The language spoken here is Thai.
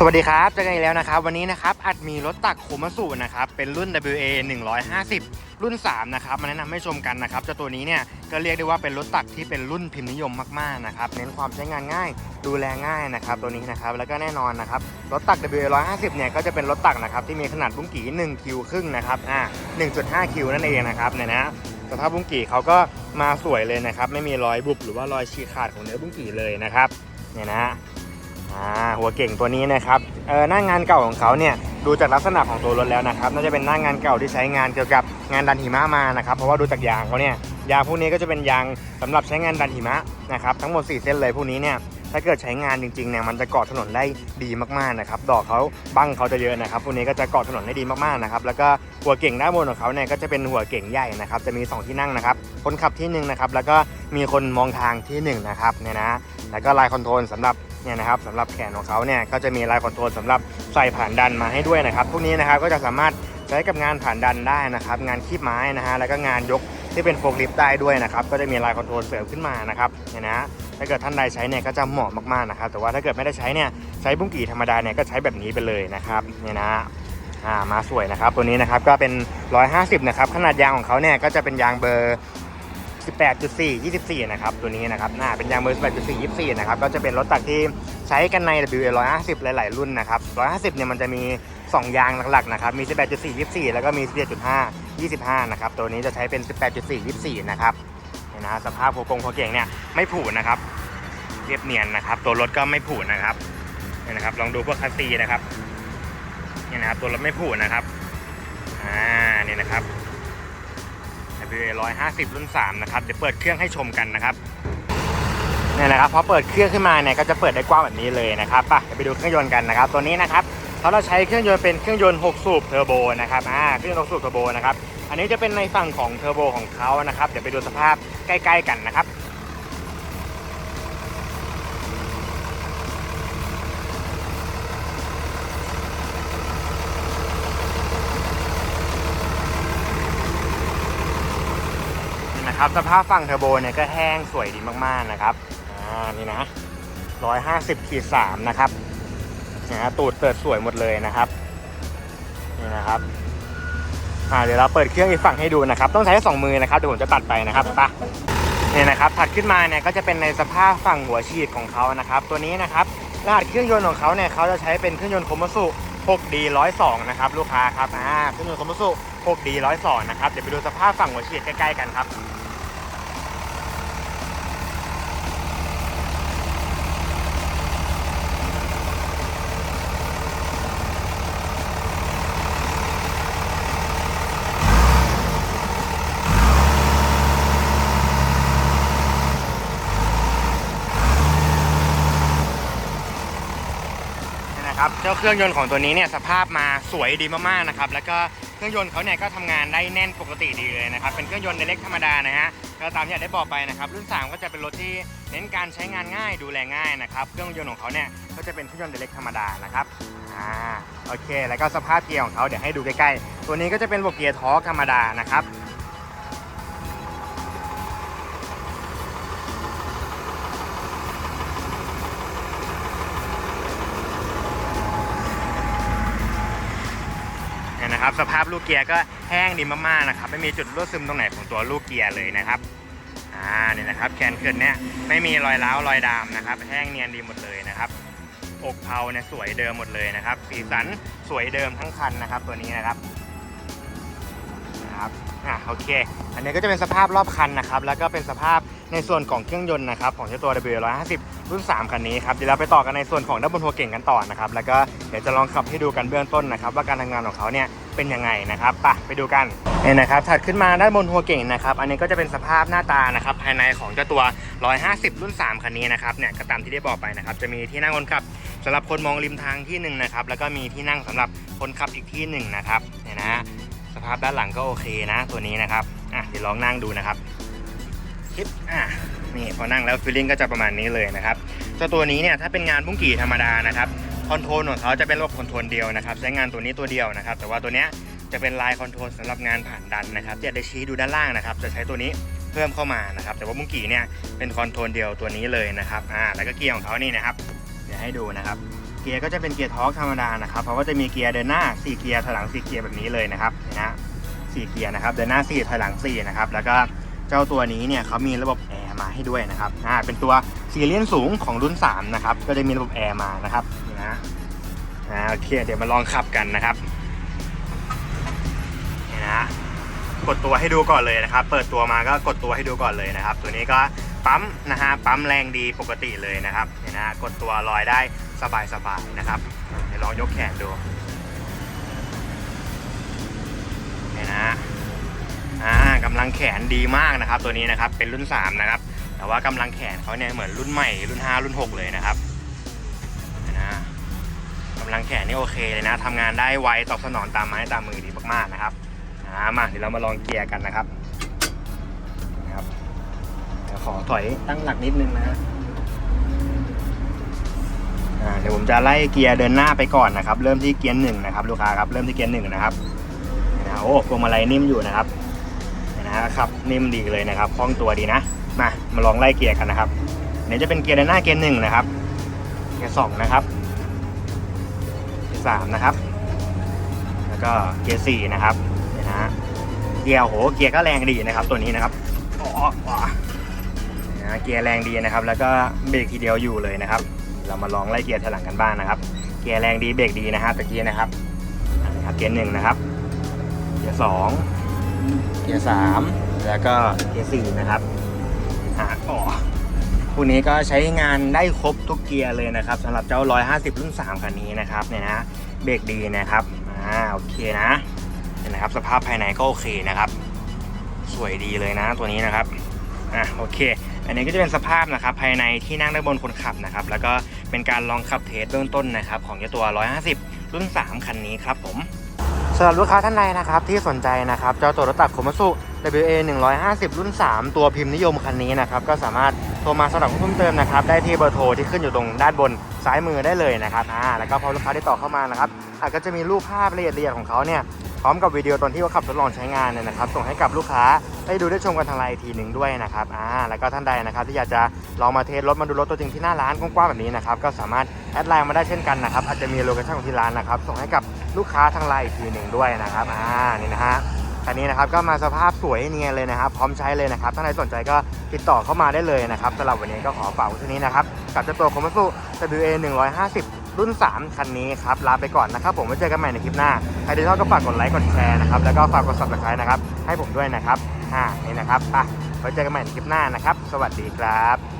สวัสดีครับเจอกันอีกแล้วนะครับ วันนี้นะครับอัดมีรถตักโคมาสูนะครับเป็นรุ่น WA 150 รุ่น 3 นะครับมาแนะนำให้ชมกันนะครับเจ้าตัวนี้เนี่ยก็เรียกได้ว่าเป็นรถตักที่เป็นรุ่นพิมพ์นิยมมากๆนะครับเน้นความใช้งานง่าย ดูแลง่ายนะครับตัวนี้นะครับแล้วก็แน่นอนนะครับรถตัก WA 150 เนี่ยก็จะเป็นรถตักนะครับที่มีขนาดบุ้งกี่1คิวครึ่งนะครับอ่า1.5 คิวนั่นเองนะครับเนี่ยนะสภาพบุ้งกี่เขาก็มาสวยเลยนะครับไม่มีรอยบุบหรือว่ารอยฉีกขาดของเนื้อบุ้งกี่เลยนะครับเนี่ยนะ อ่าหัวเก่งตัวนี้นะครับเออหน้างานเก่าของเขาเนี่ยดูจากลักษณะของตัวรถแล้วนะครับน่าจะเป็นหน้างานเก่าที่ใช้งานเกี่ยวกับงานดันหิมะมานะครับเพราะว่าดูจากยางเขาเนี่ยยางพวกนี้ก็จะเป็นยางสำหรับใช้งานดันหิมะนะครับทั้งหมด 4 เส้นเลยพวกนี้เนี่ยถ้าเกิดใช้งานจริงๆเนี่ยมันจะเกาะถนนได้ดีมากๆนะครับดอกเขาบั้งเขาจะเยอะนะครับพวกนี้ก็จะเกาะถนนได้ดีมากๆนะครับแล้วก็หัวเก่งด้านบนของเขาเนี่ยก็จะเป็นหัวเก่งใหญ่นะครับจะมีสองที่นั่งนะครับคนขับที่หนึ่งนะครับแล้วก็มีคนมองทางที่หนึ่งนะครับเนี่ยนะแล้วก็ลายคอนโทรลสำหรับ เนี่ยนะครับสำหรับแขนของเขาเนี่ยก็จะมีลายคอนโทรลสำหรับใส่ผ่านดันมาให้ด้วยนะครับพวกนี้นะครับก็จะสามารถใช้กับงานผ่านดันได้นะครับ งานคีบไม้นะฮะแล้วก็งานยกที่เป็นโฟล์คลิฟต์ได้ด้วยนะครับก็จะมีลายคอนโทรลเสริมขึ้นมานะครับเนี่ยนะถ้าเกิดท่านใดใช้เนี่ยก็จะเหมาะมากๆนะครับแต่ว่าถ้าเกิดไม่ได้ใช้เนี่ยใช้บุ้งกี่ธรรมดาเนี่ยก็ใช้แบบนี้ไปเลยนะครับเนี่ยนะอ่ามาสวยนะครับตัวนี้นะครับก็เป็น 150 นะครับขนาดยางของเขาเนี่ยก็จะเป็นยางเบอร์ 18.4 24 นะครับ ตัวนี้นะครับน่าเป็นยางเบอร์18.4 24 นะครับ ก็จะเป็นรถตักที่ใช้กันใน WA 150 หลาย ๆ รุ่นนะครับ 150 เนี่ยมันจะมี 2 ยางหลัก ๆ นะครับ มี 18.4 24 แล้วก็มี17.5 25 นะครับ ตัวนี้จะใช้เป็น 18.4 24 นะครับเนี่นะสภาพหัวกงหัวเก่งเนี่ยไม่ผุนะครับ เรียบเนียนนะครับ ตัวรถก็ไม่ผุนะครับเนี่ยนะครับ ลองดูพวกคัสซีนะครับเนี่ยนะครับ ตัวรถไม่ผุนะครับ อ่า นี่นะครับ WA 150 รุ่น 3 นะครับ เดี๋ยวเปิดเครื่องให้ชมกันนะครับเนี่ยนะครับพอเปิดเครื่องขึ้นมาเนี่ยก็จะเปิดได้กว้างแบบนี้เลยนะครับไปเดี๋ยวไปดูเครื่องยนต์กันนะครับตัวนี้นะครับเขาเราใช้เครื่องยนต์เป็นเครื่องยนต์ 6 สูบเทอร์โบนะครับอ่าเครื่องยนต์6สูบเทอร์โบนะครับอันนี้จะเป็นในฝั่งของเทอร์โบของเขานะครับเดี๋ยวไปดูสภาพใกล้ ๆ กันนะครับ นะครับสภาพฝั่งเทอร์โบเนี่ยก็แห้งสวยดีมากๆนะครับอ่านี่นะ150ขีด3นะครับนะฮะตูดเปิดสวยหมดเลยนะครับนี่นะครับอ่าเดี๋ยวเราเปิดเครื่องอีกฝั่งให้ดูนะครับ ต้องใช้สองมือนะครับเดี๋ยวผมจะตัดไปนะครับไปะเนี่ยนะครับถัดขึ้นมาเนี่ยก็จะเป็นในสภาพฝั่งหัวฉีดของเขานะครับ ตัวนี้นะครับรหัสเครื่องยนต์ของเขาเนี่ยเขาจะใช้เป็นเครื่องยนต์โคมัสุ 6D 102 นะครับลูกค้าครับอ่าเครื่องยนต์โคมัสุ 6D 102 นะครับเดี๋ยวไปดูสภาพฝั่งหัวฉีดใกล้ๆกันครับ เจ้าเครื่องยนต์ของตัวนี้เนี่ยสภาพมาสวยดีมากๆนะครับ แล้วก็เครื่องยนต์เขาเนี่ยก็ทำงานได้แน่นปกติดีเลยนะครับ เป็นเครื่องยนต์เล็กธรรมดานะฮะก็ตามที่ได้บอกไปนะครับ รุ่น 3 ก็จะเป็นรถที่เน้นการใช้งานง่ายดูแลง่ายนะครับ เครื่องยนต์ของเขาเนี่ยก็จะเป็นเครื่องยนต์เล็กธรรมดานะครับ อ่า โอเค แล้วก็สภาพเกียร์ของเขาเดี๋ยวให้ดูใกล้ๆ ตัวนี้ก็จะเป็นระบบเกียร์ทอธรรมดานะครับ นะครับ สภาพลูกเกียร์ก็แห้งดีมากๆนะครับ ไม่มีจุดรั่วซึมตรงไหนของตัวลูกเกียร์เลยนะครับอ่าเนี่ยนะครับแขนเกิดเนี่ยไม่มีรอยร้าวรอยดามนะครับ แห้งเนียนดีหมดเลยนะครับอกเพลาเนี่ยสวยเดิมหมดเลยนะครับ สีสันสวยเดิมทั้งคันนะครับ ตัวนี้นะครับนะครับอะโอเค อันนี้ก็จะเป็นสภาพรอบคันนะครับ แล้วก็เป็นสภาพในส่วนของเครื่องยนต์นะครับ ของเจ้าตัว W150 รุ่น 3 คันนี้ครับ เดี๋ยวเราไปต่อกันในส่วนของด้านบนหัวเก่งกันต่อนะครับ แล้วก็เดี๋ยวจะลองขับให้ดูกันเบื้องต้นนะครับ ว่าการทำงานของเขาเนี่ย เป็นยังไงนะครับไปไปดูกันเนี่ยนะครับถัดขึ้นมาด้านบนหัวเก่งนะครับ อันนี้ก็จะเป็นสภาพหน้าตานะครับภายในของเจ้าตัว 150 รุ่น 3 คันนี้นะครับเนี่ยก็ตามที่ได้บอกไปนะครับ จะมีที่นั่งคนขับสำหรับคนมองริมทางที่หนึ่งนะครับแล้วก็มีที่นั่งสำหรับคนขับอีกที่หนึ่งนะครับเนี่ยนะฮะสภาพด้านหลังก็โอเคนะตัวนี้นะครับอะเดี๋ยวลองนั่งดูนะครับคิดอะนี่พอนั่งแล้วฟีลลิ่งก็จะประมาณนี้เลยนะครับเจ้าตัวนี้เนี่ยถ้าเป็นงานบุ้งกี่ธรรมดานะครับ คอนโทรลของเขาจะเป็นระบบคอนโทรลเดียวนะครับใช้งานตัวนี้ตัวเดียวนะครับ แต่ว่าตัวเนี้ยจะเป็นลายคอนโทรลสำหรับงานผ่านดันนะครับที่ได้ชี้ดูด้านล่างนะครับ จะใช้ตัวนี้เพิ่มเข้ามานะครับ แต่ว่าบุ้งกี่เนี่ยเป็นคอนโทรลเดียวตัวนี้เลยนะครับอ่าแล้วก็เกียร์ของเขานี่นะครับ เดี๋ยวให้ดูนะครับ เกียร์ก็จะเป็นเกียร์ทอร์กธรรมดานะครับเพราะว่าจะมีเกียร์เดินหน้า 4 เกียร์ถอยหลัง 4 เกียร์แบบนี้เลยนะครับเห็นนะสี่เกียร์นะครับเดินหน้า 4 ถอยหลัง4นะครับแล้วก็เจ้าตัวนี้เนี่ยเขามีระบบแอร์มาให้ด้วยนะครับอ่าเป็นตัวซีเรียนสูงของรุ่น3นะครับก็จะมีระบบแอร์มานะครับ นะอ่าโอเคเดี๋ยวมาลองขับกันนะครับนี่นะกดตัวให้ดูก่อนเลยนะครับ เปิดตัวมาก็กดตัวให้ดูก่อนเลยนะครับ ตัวนี้ก็ปั๊มนะฮะปั๊มแรงดีปกติเลยนะครับนี่นะกดตัวลอยได้สบายๆนะครับเดี๋ยวลองยกแขนดูนี่นะอ่ากำลังแขนดีมากนะครับ ตัวนี้นะครับเป็นรุ่น 3 นะครับ แต่ว่ากำลังแขนเขาเนี่ยเหมือนรุ่นใหม่รุ่น 5 รุ่น 6 เลยนะครับำลังแขนนี่โอเคเลยนะทำงานได้ไวตอบสนองตามไม้ตามมือดีมากๆนะครับอ่ามาเดี๋ยวเรามาลองเกียร์กันนะครับนะครับเดี๋ยวขอถอยตั้งหลักนิดนึงนะฮะอ่าเดี๋ยวผมจะไล่เกียร์เดินหน้าไปก่อนนะครับ เริ่มที่เกียร์หนึ่งนะครับลูกค้าครับเริ่มที่เกียร์หนึ่งนะครับนะโอ้พวงมาลัยนิ่มอยู่นะครับนะฮะครับนิ่มดีเลยนะครับคล่องตัวดีนะมามาลองไล่เกียร์กันนะครับเดี๋ยวจะเป็นเกียร์เดินหน้าเกียร์หนึ่งนะครับเกียร์สองนะครับ เกียร์สามนะครับ แล้วก็เกียร์สี่นะครับนี่นะฮะเกียร์โห เกียร์ก็แรงดีนะครับ ตัวนี้นะครับอ๋ออ๋อนะเกียร์แรงดีนะครับ แล้วก็เบรกทีเดียวอยู่เลยนะครับ เรามาลองไล่เกียร์ถลังกันบ้างนะครับ เกียร์แรงดีเบรกดีนะฮะตะกี้นะครับอันนี้ครับ เกียร์หนึ่งนะครับ เกียร์สองเกียร์สามแล้วก็เกียร์สี่นะครับอ่าอ๋อ คู่นี้ก็ใช้งานได้ครบทุกเกียร์เลยนะครับสำหรับเจ้า 150 รุ่น 3 คันนี้นะครับเนี่ยนะเบรกดีนะครับอ่าโอเคนะเห็นนะครับสภาพภายในก็โอเคนะครับ สวยดีเลยนะตัวนี้นะครับอะโอเค อันนี้ก็จะเป็นสภาพนะครับภายในที่นั่งด้านบนคนขับนะครับแล้วก็เป็นการลองขับเทสเบื้องต้นนะครับของเจ้าตัว 150 รุ่น 3 คันนี้ครับผม สำหรับลูกค้าท่านใดนะครับที่สนใจนะครับเจ้าตัวรถตักโคมาสุ WA 150 รุ่น 3 ตัวพิมพ์นิยมคันนี้นะครับก็สามารถโทรมาสำหรับข้อมูลเพิ่มเติมนะครับได้ที่เบอร์โทรที่ขึ้นอยู่ตรงด้านบนซ้ายมือได้เลยนะครับอ่าแล้วก็พอลูกค้าที่ต่อเข้ามานะครับอาจก็จะมีรูปภาพละเอียดละเอียดของเขาเนี่ยพร้อมกับวิดีโอตอนที่เขาขับทดลองใช้งานเนี่ยนะครับส่งให้กับลูกค้าได้ดูได้ชมกันทางไลน์ทีหนึ่งด้วยนะครับอ่าแล้วก็ท่านใดนะครับที่อยากจะลองมาเทสรถมาดูรถตัวจริงที่หน้าร้านกว้างๆแบบนี้นะครับก็สามารถแอดไลน์มาได้เช่นกันนะครับอาจจะมีโลเคชั่นของที่ร้านนะครับส่งให้กับ ลูกค้าทางไลน์อีกทีหนึ่งด้วยนะครับอ่านี่นะฮะคันนี้นะครับก็มาสภาพสวยเนียนเลยนะครับ พร้อมใช้เลยนะครับถ้าใครสนใจก็ติดต่อเข้ามาได้เลยนะครับสำหรับวันนี้ก็ขอฝากไว้เท่นี้นะครับกับเจ้าตัวคอมมัสุ WA 150 รุ่น 3 คันนี้ครับลาไปก่อนนะครับ ผมไว้เจอกันใหม่ในคลิปหน้า ใครที่ชอบก็ฝากกดไลค์กดแชร์นะครับแล้วก็ฝากกด subscribe นะครับให้ผมด้วยนะครับอ่านี่นะครับไปไว้เจอกันใหม่ในคลิปหน้านะครับ สวัสดีครับ